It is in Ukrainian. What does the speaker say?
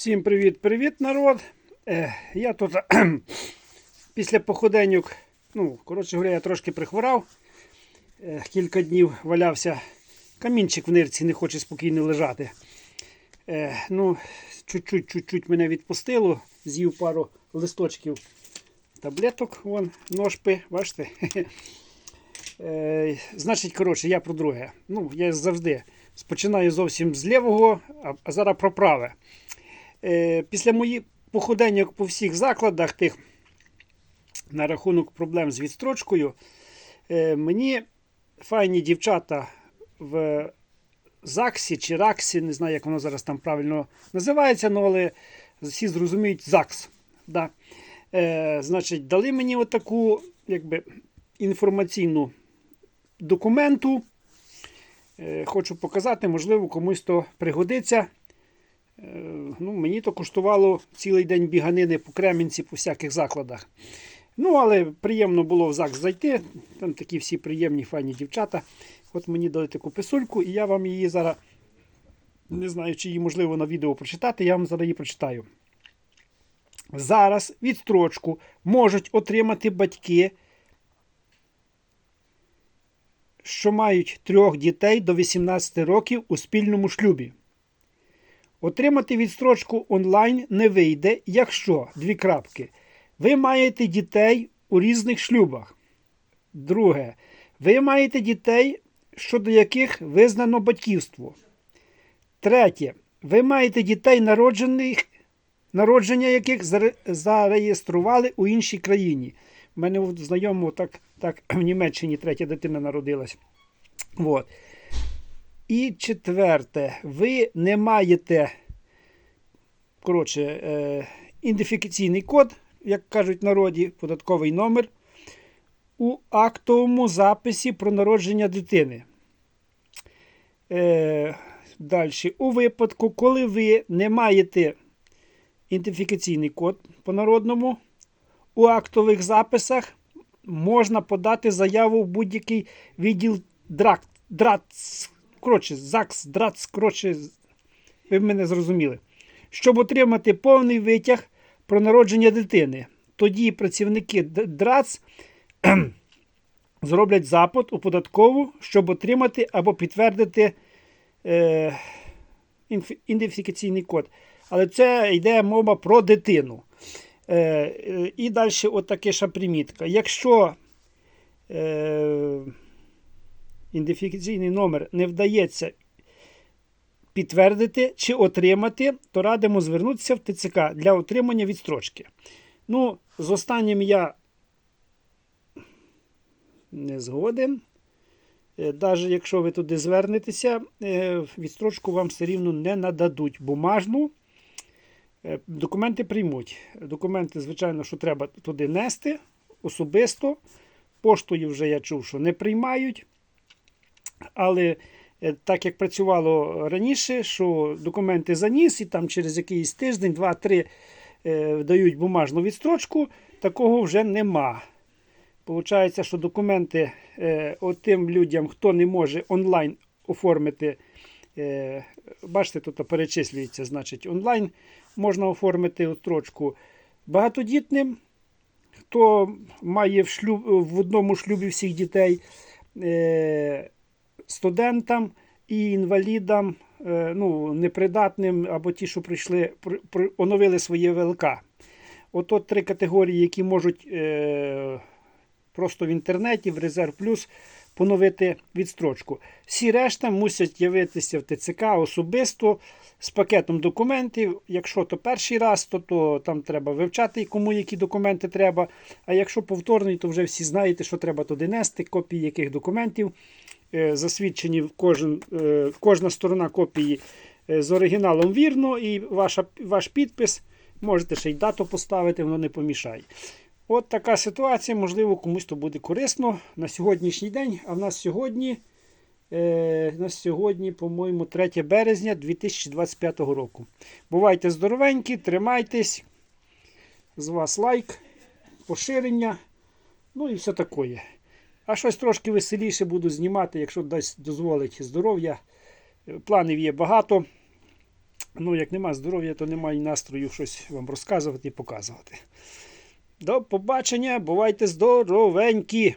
Всім привіт-привіт, народ. Е, я тут після походеньок, ну, коротше говоря, я трошки прихворав. Е, кілька днів валявся. Камінчик в нирці не хоче спокійно лежати. Е, ну, чуть-чуть мене відпустило, з'їв пару листочків таблеток, вон, ножпи, бачите. Е, значить, коротше, я про друге. Ну, я завжди спочинаю зовсім з лівого, а зараз про праве. Е, після моїх походеньок по всіх закладах тих на рахунок проблем з відстрочкою, е, мені файні дівчата в ЗАГСі чи РАКСі, не знаю, як воно зараз там правильно називається, ну, але всі зрозуміють ЗАГС. Да. Е, значить, дали мені отаку якби, інформаційну документу. Е, хочу показати, можливо, комусь то пригодиться. Е, ну, Мені то коштувало цілий день біганини по Кремінці, по всяких закладах. Ну, але приємно було в ЗАГС зайти. Там такі всі приємні, файні дівчата. От мені дали таку писульку, і я вам її зараз, не знаю, чи її можливо на відео прочитати, я вам зараз її прочитаю. Зараз відстрочку можуть отримати батьки, що мають трьох дітей до 18 років у спільному шлюбі. Отримати відстрочку онлайн не вийде, якщо дві крапки. Ви маєте дітей у різних шлюбах. Друге. Ви маєте дітей, щодо яких визнано батьківство. Третє. Ви маєте дітей, народжених, народження яких зареєстрували у іншій країні. У мене от знайомого так, так в Німеччині третя дитина народилась. Вот. І четверте, ви не маєте коротше, е, ідентифікаційний код, як кажуть в народі, податковий номер у актовому записі про народження дитини. Е, Далі, у випадку, коли ви не маєте ідентифікаційний код по народному, у актових записах можна подати заяву в будь-який відділ ДРАЦ, коротше, ЗАГС, ДРАЦ, коротше, ви мене зрозуміли. Щоб отримати повний витяг про народження дитини. Тоді працівники ДРАЦ зроблять запит у податкову, щоб отримати або підтвердити е, ідентифікаційний код. Але це йде мова про дитину. Е, е, і далі отаке ще примітка. Якщо е, ідентифікаційний номер не вдається підтвердити чи отримати, то радимо звернутися в ТЦК для отримання відстрочки. Ну, з останнім я не згоден. Навіть якщо ви туди звернетеся, е, відстрочку вам все рівно не нададуть бумажну. Е, Документи приймуть. Документи, звичайно, що треба туди нести особисто. Поштою вже я чув, що не приймають. Але е, так як працювало раніше, що документи заніс і там через якийсь тиждень, два-три е, дають бумажну відстрочку, такого вже нема. Получається, що документи е, тим людям, хто не може онлайн оформити, бачите, тут перечислюється, значить, онлайн можна оформити відстрочку багатодітним, хто має в, шлюб, в одному шлюбі всіх дітей, студентам і інвалідам, е, ну, непридатним або ті, що прийшли, при- при- оновили своє ВЛК. Ото три категорії, які можуть е, просто в інтернеті, в Резерв Плюс поновити відстрочку. Всі решта мусять явитися в ТЦК особисто з пакетом документів. Якщо то перший раз, то, то там треба вивчати, кому які документи треба. А якщо повторний, то вже всі знаєте, що треба туди нести, копії яких документів. Е, Засвідчені в кожен, е, кожна сторона копії е, з оригіналом вірно, і ваша, ваш підпис. Можете ще й дату поставити, воно не помішає. От така ситуація, можливо, комусь то буде корисно на сьогоднішній день. А в нас сьогодні, е, нас сьогодні, по-моєму, 3 березня 2025 року. Бувайте здоровенькі, тримайтесь. З вас лайк, поширення. Ну і все таке. А щось трошки веселіше буду знімати, якщо дасть дозволить здоров'я. Е, Планів є багато. Ну, як нема здоров'я, то немає і настрою щось вам розказувати і показувати. До побачення, бувайте здоровенькі!